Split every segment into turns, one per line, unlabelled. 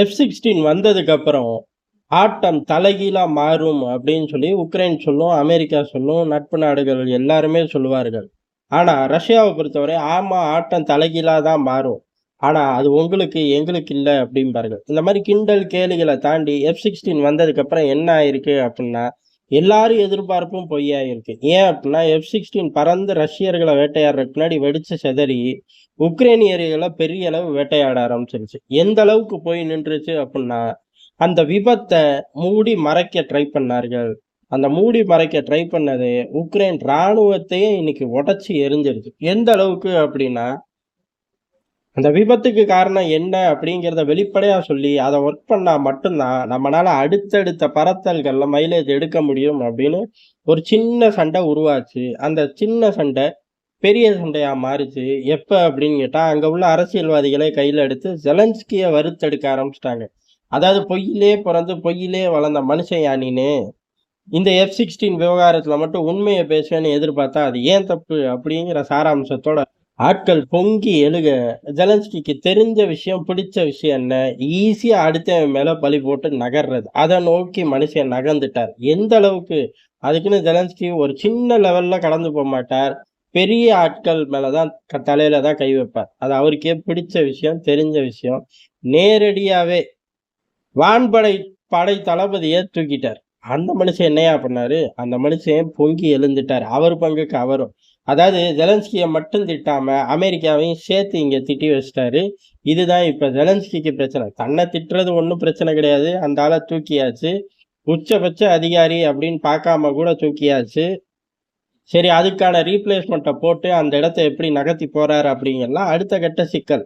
F sixteen வந்ததுக்கப்புறம் ஆட்டம் தலைகீழாக மாறும் அப்படின்னு சொல்லி உக்ரைன் சொல்லும் அமெரிக்கா சொல்லும் நட்பு நாடுகள் எல்லாருமே சொல்லுவார்கள். ஆனால் ரஷ்யாவை பொறுத்தவரை ஆமாம் ஆட்டம் தலைகீழாக தான் மாறும். ஆனால் அது உங்களுக்கு எங்களுக்கு இல்லை அப்படிம்பார்கள். இந்த மாதிரி கிண்டல் கேலிகளை தாண்டி எஃப் சிக்ஸ்டீன் வந்ததுக்கப்புறம் என்ன ஆயிருக்கு அப்படின்னா எல்லாரும் எதிர்பார்ப்பும் பொய்யாயிருக்கு ஏன் அப்படின்னா எஃப் சிக்ஸ்டீன் பறந்து ரஷ்யர்களை வேட்டையாடுறதுக்கு முன்னாடி வெடிச்சு செதறி உக்ரைனியர்களை பெரிய அளவு வேட்டையாட ஆரம்பிச்சிருச்சு. எந்த அளவுக்கு போய் நின்றுச்சு அப்படின்னா அந்த விபத்தை மூடி மறைக்க ட்ரை பண்ணார்கள். அந்த மூடி மறைக்க ட்ரை பண்ணது உக்ரைன் இராணுவத்தையே இன்னைக்கு உடச்சி எரிஞ்சிருச்சு. எந்த அளவுக்கு அப்படின்னா அந்த விபத்துக்கு காரணம் என்ன அப்படிங்கிறத வெளிப்படையாக சொல்லி அதை ஒர்க் பண்ணால் மட்டும்தான் நம்மளால் அடுத்தடுத்த பரத்தல்களில் மைலேஜ் எடுக்க முடியும் அப்படின்னு ஒரு சின்ன சண்டை உருவாச்சு. அந்த சின்ன சண்டை பெரிய சண்டையாக மாறிச்சு. எப்போ அப்படின்னு கேட்டால் அங்கே உள்ள அரசியல்வாதிகளை கையில் எடுத்து ஜெலன்ஸ்கியை வறுத்தெடுக்க ஆரம்பிச்சிட்டாங்க. அதாவது பொய்யிலே பிறந்து பொய்யிலே வளர்ந்த மனுஷன் யானின்னு இந்த எஃப் சிக்ஸ்டீன் விவகாரத்தில் மட்டும் உண்மையை பேசுவேன்னு எதிர்பார்த்தா அது ஏன் தப்பு அப்படிங்கிற சாராம்சத்தோட ஆட்கள் பொங்கி எழுக ஜெலன்ஸ்கிக்கு தெரிஞ்ச விஷயம் பிடிச்ச விஷயம் என்ன? ஈஸியா அடுத்தவன் மேல பலி போட்டு நகர்றது. அதை நோக்கி மனுஷன் நகர்ந்துட்டார். எந்த அளவுக்கு? அதுக்குன்னு ஜெலன்ஸ்கி ஒரு சின்ன லெவல்ல கடந்து போக மாட்டார். பெரிய ஆட்கள் மேலதான் க- தலையில தான் கை வைப்பார். அது அவருக்கே பிடிச்ச விஷயம் தெரிஞ்ச விஷயம். நேரடியாவே வான்படை படை தளபதியை தூக்கிட்டார். அந்த மனுஷன் என்னையா பண்ணாரு? அந்த மனுஷன் பொங்கி எழுந்துட்டார். அவர் பங்குக்கு அவரும். அதாவது ஜெலன்ஸ்கியை மட்டும் திட்டாமல் அமெரிக்காவையும் சேர்த்து இங்கே திட்டி வச்சிட்டாரு. இதுதான் இப்போ ஜெலன்ஸ்கிக்கு பிரச்சனை. தன்னை திட்டுறது ஒன்றும் பிரச்சனை கிடையாது. அந்த ஆளை தூக்கியாச்சு. உச்சபட்ச அதிகாரி அப்படின்னு பார்க்காம கூட தூக்கியாச்சு. சரி அதுக்கான ரீப்ளேஸ்மெண்ட்டை போட்டு அந்த இடத்த எப்படி நகர்த்தி போகிறாரு அப்படிங்கலாம் அடுத்த கட்ட சிக்கல்.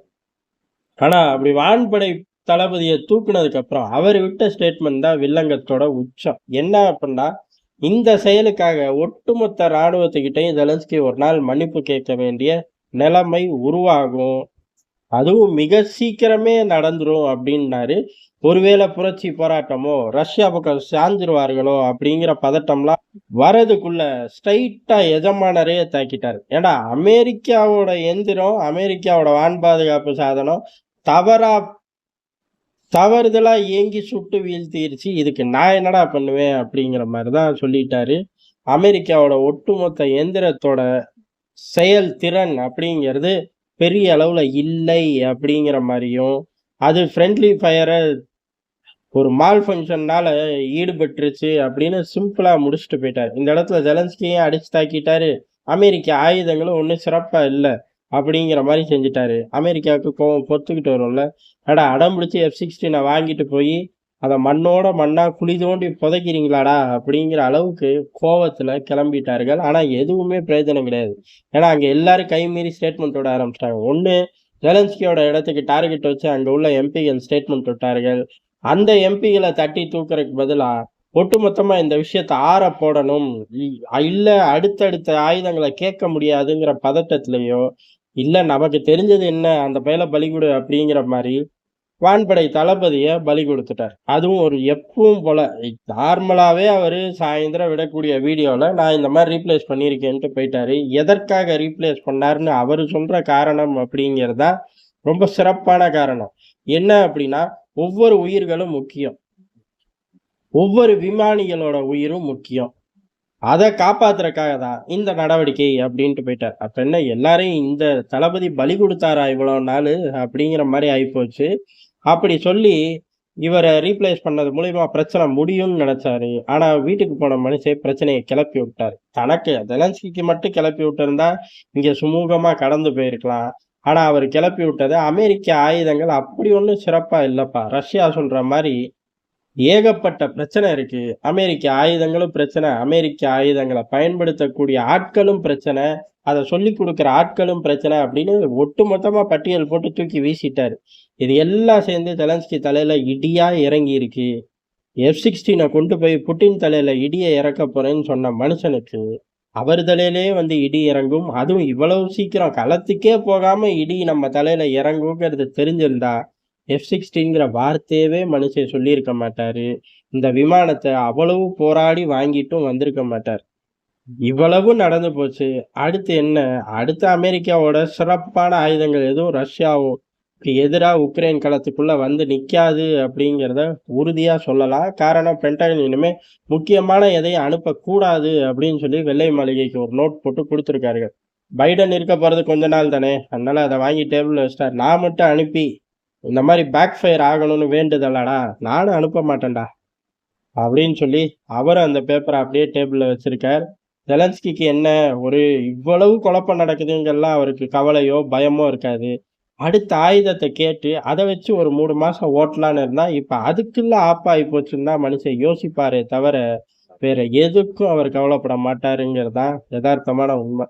ஆனால் அப்படி வான்படை தளபதியை தூக்குனதுக்கப்புறம் அவர் விட்ட ஸ்டேட்மெண்ட் தான் வில்லங்கத்தோட உச்சம். என்ன அப்படின்னா இந்த செயலுக்காக ஒட்டுமொத்த இராணுவத்துக்கிட்டையும் ஜெலன்ஸ்கி ஒரு நாள் மன்னிப்பு கேட்க வேண்டிய நிலைமை உருவாகும். அதுவும் மிக சீக்கிரமே நடந்துரும் அப்படின்னாரு. ஒருவேளை புரட்சி போராட்டமோ ரஷ்யா பக்கம் சாஞ்சிருவார்களோ அப்படிங்கிற பதட்டம்லாம் வரதுக்குள்ள ஸ்ட்ரைட்டா எஜமானரே தாக்கிட்டாரு. ஏன்னா அமெரிக்காவோட எந்திரம் அமெரிக்காவோட வான் பாதுகாப்பு சாதனம் தவறா தவறுதலாக ஏங்கி சுட்டு வீழ்த்திருச்சு. இதுக்கு நான் என்னடா பண்ணுவேன் அப்படிங்கிற மாதிரி தான் சொல்லிட்டாரு. அமெரிக்காவோட ஒட்டுமொத்த எந்திரத்தோட செயல்திறன் அப்படிங்கிறது பெரிய அளவில் இல்லை அப்படிங்கிற மாதிரியும் அது ஃப்ரெண்ட்லி ஃபயரை ஒரு மால் ஃபங்க்ஷன்னால ஈடுபட்டுருச்சு அப்படின்னு சிம்பிளாக முடிச்சுட்டு போயிட்டார். இந்த இடத்துல ஜெலன்ஸ்கியும் அடிச்சு தாக்கிட்டாரு. அமெரிக்க ஆயுதங்களும் ஒன்றும் சிறப்பாக இல்லை. அப்படிங்கிற மாதிரி செஞ்சுட்டாரு. அமெரிக்காவுக்கு கோவம் பொத்துக்கிட்டு வரும்ல. அடா அடம் பிடிச்சி எஃப் சிக்ஸ்டீனை வாங்கிட்டு போய் அதை மண்ணோட மண்ணாக குழி தோண்டி புதைக்கிறீங்களாடா அப்படிங்கிற அளவுக்கு கோவத்தில் கிளம்பிட்டார்கள். ஆனால் எதுவுமே பிரயோஜனம் கிடையாது. ஏன்னா அங்கே எல்லாரும் கை மீறி ஸ்டேட்மெண்ட் விட ஆரம்பிச்சிட்டாங்க. ஒன்று ஜெலன்ஸ்கியோட இடத்துக்கு டார்கெட் வச்சு அங்கே உள்ள எம்பிகள் ஸ்டேட்மெண்ட் விட்டார்கள் அந்த எம்பிகளை தட்டி தூக்குறதுக்கு பதிலாக ஒட்டுமொத்தமாக இந்த விஷயத்த ஆற போடணும். இல்லை அடுத்தடுத்த ஆயுதங்களை கேட்க முடியாதுங்கிற பதட்டத்திலயோ இல்லை நமக்கு தெரிஞ்சது என்ன? அந்த பயில பலி கொடு அப்படிங்கிற மாதிரி வான்படை தளபதியை பலி கொடுத்துட்டார். அதுவும் ஒரு எப்பவும் போல. நார்மலாகவே அவர் சாயந்தரம் விடக்கூடிய வீடியோவில் நான் இந்த மாதிரி ரீப்ளேஸ் பண்ணியிருக்கேன்ட்டு போயிட்டாரு. எதற்காக ரீப்ளேஸ் பண்ணாருன்னு அவர் சொல்கிற காரணம் அப்படிங்கிறதா ரொம்ப சிறப்பான காரணம். என்ன அப்படின்னா ஒவ்வொரு உயிர்களும் முக்கியம். ஒவ்வொரு விமானிகளோட உயிரும் முக்கியம். அதை காப்பாத்துறதுக்காக தான் இந்த நடவடிக்கை அப்படின்ட்டு போயிட்டார். அப்போ என்ன எல்லாரையும் இந்த தளபதி பலி கொடுத்தாரா இவ்வளோ நாள் அப்படிங்கிற மாதிரி ஆகிப்போச்சு அப்படி சொல்லி இவரை ரீப்ளேஸ் பண்ணது மூலியமா பிரச்சனை முடியும்னு நினைச்சாரு. ஆனா வீட்டுக்கு போன மனுஷன் பிரச்சனையை கிளப்பி விட்டார். தனக்கு ஜெலன்ஸ்கிக்கு மட்டும் கிளப்பி விட்டிருந்தா இங்க சுமூகமா கடந்து போயிருக்கலாம். ஆனா அவர் கிளப்பி விட்டது அமெரிக்க ஆயுதங்கள் அப்படி ஒன்றும் சிறப்பா இல்லைப்பா. ரஷ்யா சொல்ற மாதிரி ஏகப்பட்ட பிரச்சனை இருக்கு. அமெரிக்க ஆயுதங்களும் பிரச்சனை அமெரிக்க ஆயுதங்களை பயன்படுத்தக்கூடிய ஆட்களும் பிரச்சனை அதை சொல்லி கொடுக்குற ஆட்களும் பிரச்சனை அப்படின்னு ஒட்டுமொத்தமா பட்டியல் போட்டு தூக்கி வீசிட்டாரு. இது எல்லாம் சேர்ந்து தெலன்ஸ்கி தலையில இடியா இறங்கி இருக்கு. எஃப் சிக்ஸ்டீனை கொண்டு போய் புட்டின் தலையில இடியை இறக்க போறேன்னு சொன்ன மனுஷனுக்கு அவர் தலையிலே வந்து இடி இறங்கும். அதுவும் இவ்வளவு சீக்கிரம் களத்துக்கே போகாம இடி நம்ம தலையில இறங்குங்கிறது தெரிஞ்சிருந்தா எஃப் சிக்ஸ்டீன்கிற வார்த்தையவே மனுஷன் சொல்லியிருக்க மாட்டார். இந்த விமானத்தை அவ்வளவு போராடி வாங்கிட்டும் வந்திருக்க மாட்டார். இவ்வளவு நடந்து போச்சு. அடுத்து என்ன? அடுத்து அமெரிக்காவோட சிறப்பான ஆயுதங்கள் எதுவும் ரஷ்யாவோ எதிராக உக்ரைன் களத்துக்குள்ளே வந்து நிற்காது அப்படிங்கிறத உறுதியாக சொல்லலாம். காரணம் பென்டகன் இனிமேல் முக்கியமான எதையும் அனுப்பக்கூடாது அப்படின்னு சொல்லி வெள்ளை மாளிகைக்கு ஒரு நோட் போட்டு கொடுத்துருக்காருங்க. பைடன் இருக்க போகிறது கொஞ்ச நாள் தானே. அதனால் அதை வாங்கி டேபிள்ல வச்சிட்டார். நான் மட்டும் அனுப்பி இந்த மாதிரி பேக் ஃபயர் ஆகணும்னு வேண்டுதல்லடா நானும் அனுப்ப மாட்டேன்டா. அப்படின்னு சொல்லி அவரும் அந்த பேப்பரை அப்படியே டேபிளில் வச்சிருக்கார். ஜெலன்ஸ்கிக்கு என்ன ஒரு இவ்வளவு குழப்பம் நடக்குதுங்கெல்லாம் அவருக்கு கவலையோ, பயமோ இருக்காது. அடுத்த ஆயுதத்தை கேட்டு அதை வச்சு ஒரு மூணு மாதம் ஓட்டலான்னு இருந்தால் இப்போ அதுக்குள்ள ஆப்பாகி போச்சுன்னு தான் மனுஷன் யோசிப்பாரே தவிர, வேற எதுக்கும் அவர் கவலைப்பட மாட்டாருங்கிறது தான் உண்மை